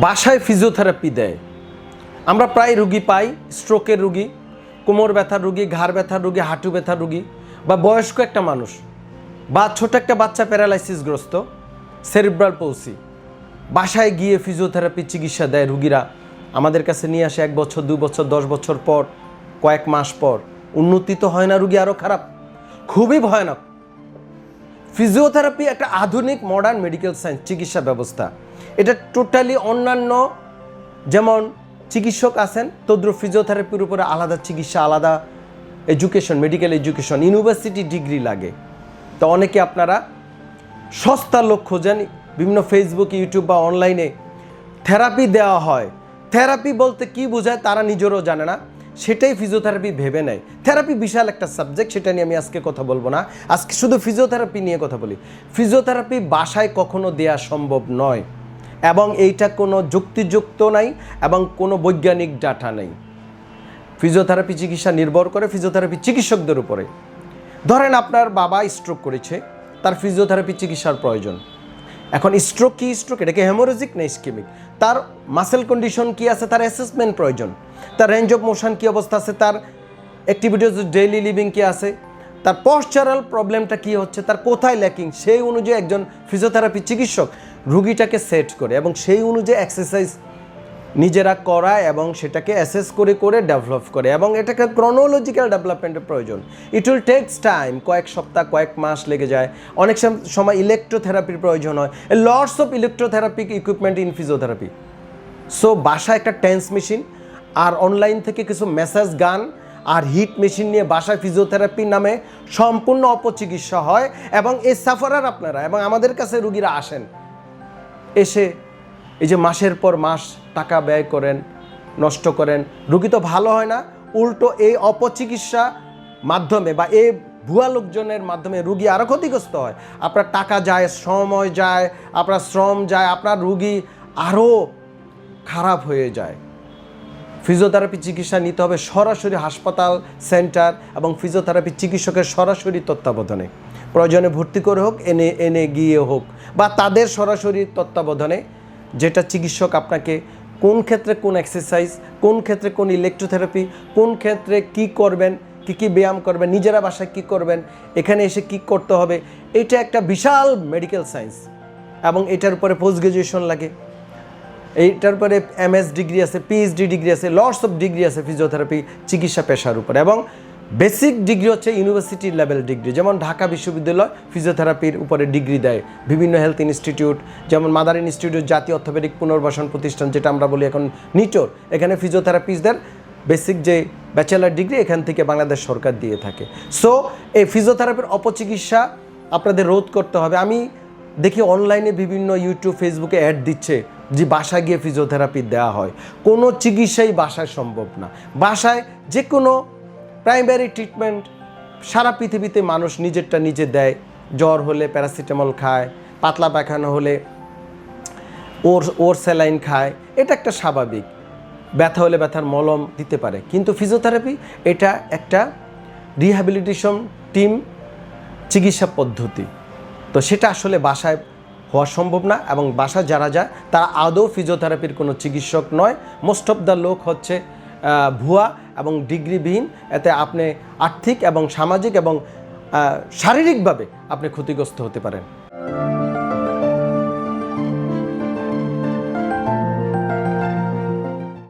বাসায় ফিজিওথেরাপি দেয়। আমরা প্রায় রুগী পাই স্ট্রোকের রুগী, কোমর ব্যথার রুগী, ঘাড় ব্যথার রুগী, হাঁটু ব্যথার রুগী, বা বয়স্ক একটা মানুষ, বা ছোট একটা বাচ্চা প্যারালাইসিসগ্রস্ত সেরিব্রাল পৌসি বাসায় গিয়ে ফিজিওথেরাপি চিকিৎসা দেয় রুগীরা। আমাদের কাছে নিয়ে আসে এক বছর, দু বছর, দশ বছর পর, কয়েক মাস পর। উন্নতি তো হয় না রুগী আরও খারাপ। খুবই ভয়ানক। ফিজিওথেরাপি একটা আধুনিক মডার্ন মেডিকেল সায়েন্স চিকিৎসা ব্যবস্থা। এটা টোটালি অন্যান্য, যেমন চিকিৎসক আছেন তদ্রুপ ফিজিওথেরাপির উপরে আলাদা চিকিৎসা, আলাদা education medical education university degree লাগে। তো অনেকে আপনারা সস্তা লোক খোঁজেন, বিভিন্ন ফেসবুক ইউটিউব বা অনলাইনে থেরাপি দেওয়া হয়। থেরাপি বলতে কি বোঝায় তারা নিজেরও জানে না। সেটাই ফিজিওথেরাপি ভেবে নেয়। থেরাপি বিশাল একটা সাবজেক্ট সেটা নিয়ে আমি আজকে কথা বলব না। আজকে শুধু ফিজিওথেরাপি নিয়ে কথা বলি। ফিজিওথেরাপি বাসায় কখনো দেয়া সম্ভব নয়। এবং এইটা কোনো যুক্তিযুক্ত নাই এবং কোনো বৈজ্ঞানিক ডাটা নেই। ফিজিওথেরাপি চিকিৎসা নির্ভর করে ফিজিওথেরাপি চিকিৎসকদের উপরে। ধরেন আপনার বাবা স্ট্রোক করেছে, তার ফিজিওথেরাপি চিকিৎসার প্রয়োজন। এখন স্ট্রোক কি স্ট্রোক এটাকে হেমোরেজিক না ইস্কেমিক তার মাসেল কন্ডিশন কি আছে? তার অ্যাসেসমেন্ট প্রয়োজন। তার রেঞ্জ অফ মোশন কী অবস্থা আছে? তার অ্যাক্টিভিটিজ ডেইলি লিভিং কী আছে? তার পশ্চারাল প্রবলেমটা কি হচ্ছে? তার কোথায় ল্যাকিং সেই অনুযায়ী একজন ফিজিওথেরাপি চিকিৎসক রুগীটাকে সেট করে এবং সেই অনুযায়ী এক্সারসাইজ নিজেরা করায় এবং সেটাকে অ্যাসেস করে করে ডেভেলপ করে এবং এটাকে ক্রনোলজিক্যাল ডেভেলপমেন্টের প্রয়োজন। ইট উইল টেকস টাইম কয়েক সপ্তাহ, কয়েক মাস লেগে যায়। অনেক সম- সময় ইলেকট্রোথেরাপির প্রয়োজন হয়। Lots of electrotherapeutic equipment in physiotherapy so বাসা একটা টেন্স মেশিন আর অনলাইন থেকে কিছু মেসেজ গান আর হিট মেশিন নিয়ে বাসায় ফিজিওথেরাপি নামে সম্পূর্ণ অপচিকিৎসা হয় এবং এই সাফারার আপনারা এবং আমাদের কাছে রুগীরা আসেন। এসে এই যে মাসের পর মাস টাকা ব্যয় করেন, নষ্ট করেন, রুগী তো ভালো হয় না, উল্টো এই অপচিকিৎসা মাধ্যমে বা এই ভুয়া লোকজনের মাধ্যমে রুগী আরও ক্ষতিগ্রস্ত হয়। আপনার টাকা যায়, সময় যায়, আপনার শ্রম যায়, আপনার রুগী আরও খারাপ হয়ে যায়। ফিজিওথেরাপি চিকিৎসা নিতে হবে সরাসরি হাসপাতাল, সেন্টার এবং ফিজিওথেরাপি চিকিৎসকের সরাসরি তত্ত্বাবধানে। প্রয়োজনে ভর্তি করে হোক, এনে এনে গিয়ে হোক বা তাদের সরাসরি তত্ত্বাবধানে যেটা চিকিৎসক আপনাকে কোন ক্ষেত্রে কোন এক্সারসাইজ কোন ক্ষেত্রে কোন ইলেকট্রোথেরাপি কোন ক্ষেত্রে কি করবেন, কি কি ব্যায়াম করবেন, নিজেরা বাসায় কি করবেন, এখানে এসে কি করতে হবে, এটা একটা বিশাল মেডিকেল সায়েন্স এবং এটার উপরে পোস্ট গ্রাজুয়েশন লাগে এইটার পরে এমএস ডিগ্রি আছে পিএইচডি ডিগ্রি আছে লর্ডস অফ ডিগ্রি আছে ফিজিওথেরাপি চিকিৎসা পেশার উপরে এবং বেসিক ডিগ্রি হচ্ছে ইউনিভার্সিটি লেভেল ডিগ্রি, যেমন ঢাকা বিশ্ববিদ্যালয় ফিজিওথেরাপির উপরে ডিগ্রি দেয়। বিভিন্ন হেলথ ইনস্টিটিউট, যেমন মাদার ইনস্টিটিউট, জাতীয় অর্থোপেডিক পুনর্বাসন প্রতিষ্ঠান, যেটা আমরা বলি এখন নিটোর, এখানে ফিজিওথেরাপিস্টদের বেসিক যে ব্যাচেলার ডিগ্রি, এখান থেকে বাংলাদেশ সরকার দিয়ে থাকে। সো এই ফিজিওথেরাপির অপচিকিৎসা আপনাদের রোধ করতে হবে। আমি দেখি অনলাইনে বিভিন্ন ইউটিউব, ফেসবুকে অ্যাড দিচ্ছে যে বাসায় গিয়ে ফিজিওথেরাপি দেওয়া হয়। কোনো চিকিৎসাই বাসায় সম্ভব না। বাসায় যে কোনো প্রাইমারি ট্রিটমেন্ট সারা পৃথিবীতে মানুষ নিজেরটা নিজে দেয়। জ্বর হলে প্যারাসিটামল খায়, পাতলা পায়খানা হলে ওর ওর স্যালাইন খায়, এটা একটা স্বাভাবিক। ব্যথা হলে ব্যথার মলম দিতে পারে। কিন্তু ফিজিওথেরাপি এটা একটা রিহ্যাবিলিটেশন টিম চিকিৎসা পদ্ধতি। তো সেটা আসলে বাসায় হওয়া সম্ভব না এবং বাসায় যারা যায়, তারা আদৌ ফিজিওথেরাপির কোনো চিকিৎসক নয়। মোস্ট অফ দ্য লোক হচ্ছে ভুয়া এবং ডিগ্রিবিহীন। এতে আপনি আর্থিক এবং সামাজিক এবং শারীরিকভাবে আপনি ক্ষতিগ্রস্ত হতে পারেন।